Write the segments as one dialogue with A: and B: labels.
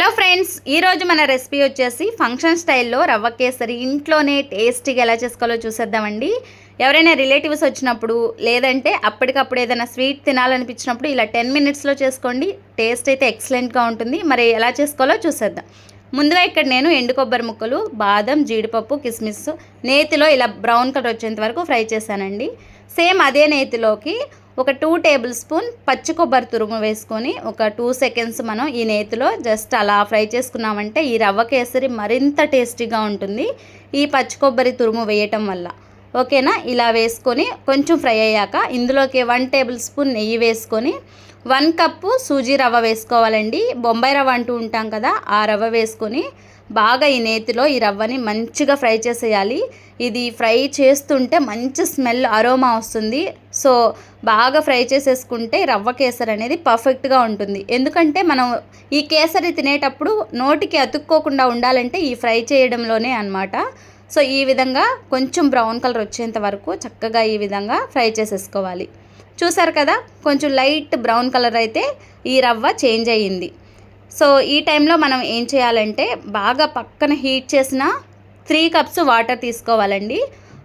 A: Hello friends ఈరోజు మన recipe వచ్చేసి ఫంక్షన్ స్టైల్లో రవ్వ కేసరి ఇంట్లోనే టేస్టీగా ఎలా చేసుకోవాలో చూసేద్దామండి. ఎవరైనా రిలేటివ్స్ వచ్చినప్పుడు లేదంటే అప్పటికప్పుడు ఏదైనా స్వీట్ తినాలనిపించినప్పుడు ఇలా టెన్ మినిట్స్లో చేసుకోండి. టేస్ట్ అయితే ఎక్సలెంట్గా ఉంటుంది. మరి ఎలా చేసుకోవాలో చూసేద్దాం. ముందుగా ఇక్కడ నేను ఎండు కొబ్బరి ముక్కలు బాదం జీడిపప్పు కిస్మిస్ నేతిలో ఇలా బ్రౌన్ కలర్ వచ్చేంత వరకు ఫ్రై చేశానండి. సేమ్ అదే నేతిలోకి ఒక టూ టేబుల్ స్పూన్ పచ్చి కొబ్బరి తురుము వేసుకొని ఒక టూ సెకండ్స్ మనం ఈ నేతిలో జస్ట్ అలా ఫ్రై చేసుకున్నామంటే ఈ రవ్వ కేసరి మరింత టేస్టీగా ఉంటుంది ఈ పచ్చి కొబ్బరి తురుము వేయటం వల్ల. ఓకేనా? ఇలా వేసుకొని కొంచెం ఫ్రై అయ్యాక ఇందులోకి వన్ టేబుల్ స్పూన్ నెయ్యి వేసుకొని వన్ కప్పు సూజీ రవ్వ వేసుకోవాలండి. బొంబాయి రవ్వ అంటూ ఉంటాం కదా ఆ రవ్వ వేసుకొని బాగా ఈ నేతిలో ఈ రవ్వని మంచిగా ఫ్రై చేసేయాలి. ఇది ఫ్రై చేస్తుంటే మంచి స్మెల్ అరోమా వస్తుంది. సో బాగా ఫ్రై చేసేసుకుంటే రవ్వ కేసరి అనేది పర్ఫెక్ట్గా ఉంటుంది. ఎందుకంటే మనం ఈ కేసరి తినేటప్పుడు నోటికి అతుక్కోకుండా ఉండాలంటే ఈ ఫ్రై చేయడంలోనే అనమాట సో ఈ విధంగా కొంచెం బ్రౌన్ కలర్ వచ్చేంత వరకు చక్కగా ఈ విధంగా ఫ్రై చేసేసుకోవాలి. చూసారు కదా కొంచెం లైట్ బ్రౌన్ కలర్ అయితే ఈ రవ్వ చేంజ్ అయ్యింది. సో ఈ టైంలో మనం ఏం చేయాలంటే బాగా పక్కన హీట్ చేసిన త్రీ కప్స్ వాటర్ తీసుకోవాలండి.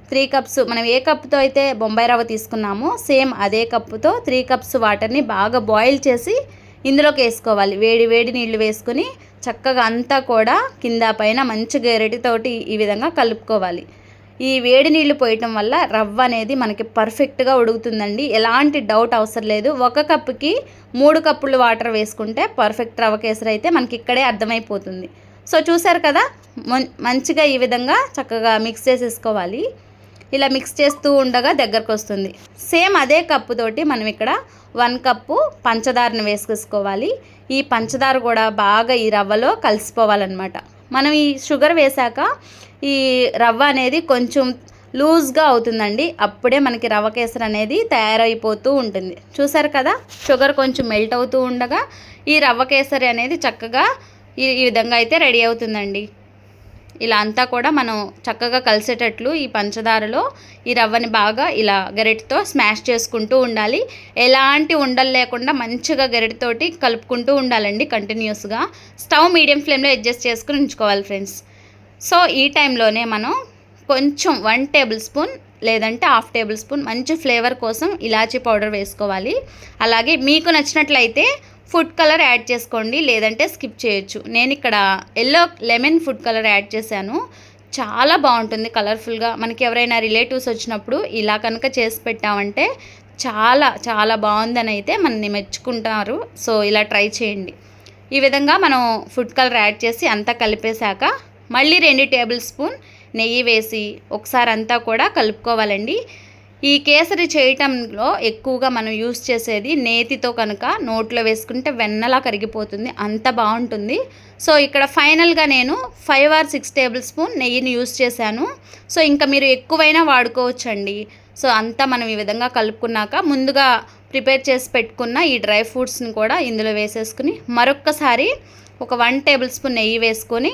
A: త్రీ కప్స్ మనం ఏ కప్తో అయితే బొంబాయి రవ్వ తీసుకున్నామో సేమ్ అదే కప్పుతో త్రీ కప్స్ వాటర్ని బాగా బాయిల్ చేసి ఇందులోకి వేసుకోవాలి. వేడి వేడి నీళ్ళు వేసుకుని చక్కగా అంతా కూడా కింద పైన మంచి గెరటితోటి ఈ విధంగా కలుపుకోవాలి. ఈ వేడి నీళ్ళు పోయటం వల్ల రవ్వ అనేది మనకి పర్ఫెక్ట్గా ఉడుకుతుందండి. ఎలాంటి డౌట్ అవసరం లేదు. ఒక కప్పుకి మూడు కప్పులు వాటర్ వేసుకుంటే పర్ఫెక్ట్ రవ్వ కేసరి అయితే మనకి ఇక్కడే అర్థమైపోతుంది. సో చూసారు కదా? మంచిగా ఈ విధంగా చక్కగా మిక్స్ చేసేసుకోవాలి. ఇలా మిక్స్ చేస్తూ ఉండగా దగ్గరకు వస్తుంది. సేమ్ అదే కప్పుతోటి మనం ఇక్కడ వన్ కప్పు పంచదారను వేసేసుకోవాలి. ఈ పంచదార కూడా బాగా ఈ రవ్వలో కలిసిపోవాలన్నమాట. మనం ఈ షుగర్ వేశాక ఈ రవ్వ అనేది కొంచెం లూజ్గా అవుతుందండి. అప్పుడే మనకి రవ్వ కేసరి అనేది తయారైపోతూ ఉంటుంది. చూసారు కదా? షుగర్ కొంచెం మెల్ట్ అవుతూ ఉండగా ఈ రవ్వ కేసరి అనేది చక్కగా ఈ విధంగా అయితే రెడీ అవుతుందండి. ఇలా అంతా కూడా మనం చక్కగా కలిసేటట్లు ఈ పంచదారలో ఈ రవ్వని బాగా ఇలా గరిటతో స్మాష్ చేసుకుంటూ ఉండాలి. ఎలాంటి ఉండలు లేకుండా మంచిగా గరిటతోటి కలుపుకుంటూ ఉండాలండి కంటిన్యూస్గా. స్టవ్ మీడియం ఫ్లేమ్లో అడ్జస్ట్ చేసుకుని ఉంచుకోవాలి ఫ్రెండ్స్. సో ఈ టైంలోనే మనం కొంచెం వన్ టేబుల్ స్పూన్ లేదంటే హాఫ్ టేబుల్ స్పూన్ మంచి ఫ్లేవర్ కోసం ఇలాచీ పౌడర్ వేసుకోవాలి. అలాగే మీకు నచ్చినట్లయితే ఫుడ్ కలర్ యాడ్ చేసుకోండి లేదంటే స్కిప్ చేయొచ్చు. నేను ఇక్కడ yellow lemon food colour add చేశాను. చాలా బాగుంటుంది కలర్ఫుల్గా. మనకి ఎవరైనా రిలేటివ్స్ వచ్చినప్పుడు ఇలా కనుక చేసి పెట్టామంటే చాలా చాలా బాగుందని అయితే మనని మెచ్చుకుంటారు. సో ఇలా ట్రై చేయండి. ఈ విధంగా మనం ఫుడ్ కలర్ యాడ్ చేసి అంతా కలిపేశాక మళ్ళీ రెండు టేబుల్ స్పూన్ నెయ్యి వేసి ఒకసారి అంతా కూడా కలుపుకోవాలండి. ఈ కేసరి చేయటంలో ఎక్కువగా మనం యూస్ చేసేది నేతితో కనుక నోట్లో వేసుకుంటే వెన్నలా కరిగిపోతుంది అంత బాగుంటుంది. సో ఇక్కడ ఫైనల్గా నేను five or six table spoon నెయ్యిని యూస్ చేశాను. సో ఇంకా మీరు ఎక్కువైనా వాడుకోవచ్చండి. సో అంతా మనం ఈ విధంగా కలుపుకున్నాక ముందుగా ప్రిపేర్ చేసి పెట్టుకున్న ఈ డ్రై ఫ్రూట్స్ని కూడా ఇందులో వేసేసుకుని మరొక్కసారి ఒక వన్ టేబుల్ స్పూన్ నెయ్యి వేసుకొని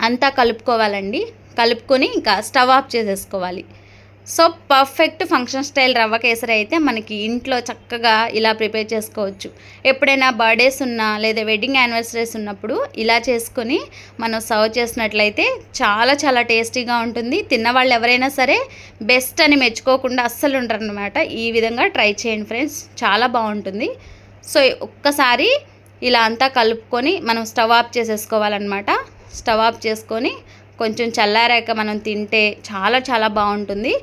A: అంతా కలుపుకోవాలండి. కలుపుకొని ఇంకా స్టవ్ ఆఫ్ చేసేసుకోవాలి. సో పర్ఫెక్ట్ ఫంక్షన్ స్టైల్ రవ్వ కేసరి అయితే మనకి ఇంట్లో చక్కగా ఇలా ప్రిపేర్ చేసుకోవచ్చు. ఎప్పుడైనా బర్త్డేస్ ఉన్నా లేదా వెడ్డింగ్ యానివర్సరీస్ ఉన్నప్పుడు ఇలా చేసుకొని మనం సర్వ్ చేసినట్లయితే చాలా చాలా టేస్టీగా ఉంటుంది. తిన్నవాళ్ళు ఎవరైనా సరే బెస్ట్ అని మెచ్చుకోకుండా అస్సలు ఉంటారు అనమాట ఈ విధంగా ట్రై చేయండి ఫ్రెండ్స్. చాలా బాగుంటుంది. సో ఒక్కసారి ఇలా అంతా కలుపుకొని మనం స్టవ్ ఆఫ్ చేసేసుకోవాలన్నమాట. స్టవ్ ఆఫ్ చేసుకొని కొంచెం చల్లారాక మనం తింటే చాలా చాలా బాగుంటుంది.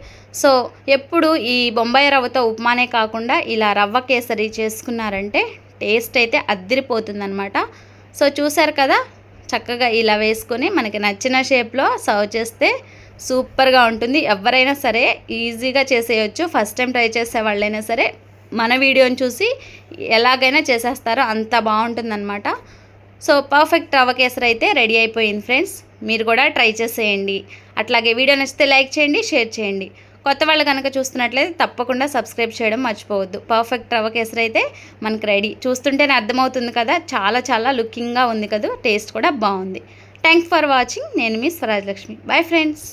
A: సో ఎప్పుడు ఈ బొంబాయి రవ్వతో ఉప్మానే కాకుండా ఇలా రవ్వ కేసరి చేసుకున్నారంటే టేస్ట్ అయితే అద్దిరిపోతుందనమాట సో చూసారు కదా? చక్కగా ఇలా వేసుకొని మనకి నచ్చిన షేప్లో సర్వ్ చేస్తే సూపర్గా ఉంటుంది. ఎవరైనా సరే ఈజీగా చేసేయచ్చు. ఫస్ట్ టైం ట్రై చేసే వాళ్ళైనా సరే మన వీడియోని చూసి ఎలాగైనా చేసేస్తారో అంత బాగుంటుందన్నమాట. సో పర్ఫెక్ట్ రవ్వ కేసరి అయితే రెడీ అయిపోయింది ఫ్రెండ్స్ మీరు కూడా ట్రై చేసేయండి. అట్లాగే వీడియో నచ్చితే లైక్ చేయండి షేర్ చేయండి. కొత్త వాళ్ళు కనుక చూస్తున్నట్లయితే తప్పకుండా సబ్స్క్రైబ్ చేయడం మర్చిపోవద్దు. పర్ఫెక్ట్ రవ్వ కేసరి అయితే మనకు రెడీ చూస్తుంటేనే అర్థమవుతుంది కదా చాలా చాలా లుకింగ్గా ఉంది కదా టేస్ట్ కూడా బాగుంది. థ్యాంక్స్ ఫర్ వాచింగ్ నేను మీ స్వరాజలక్ష్మి బాయ్ ఫ్రెండ్స్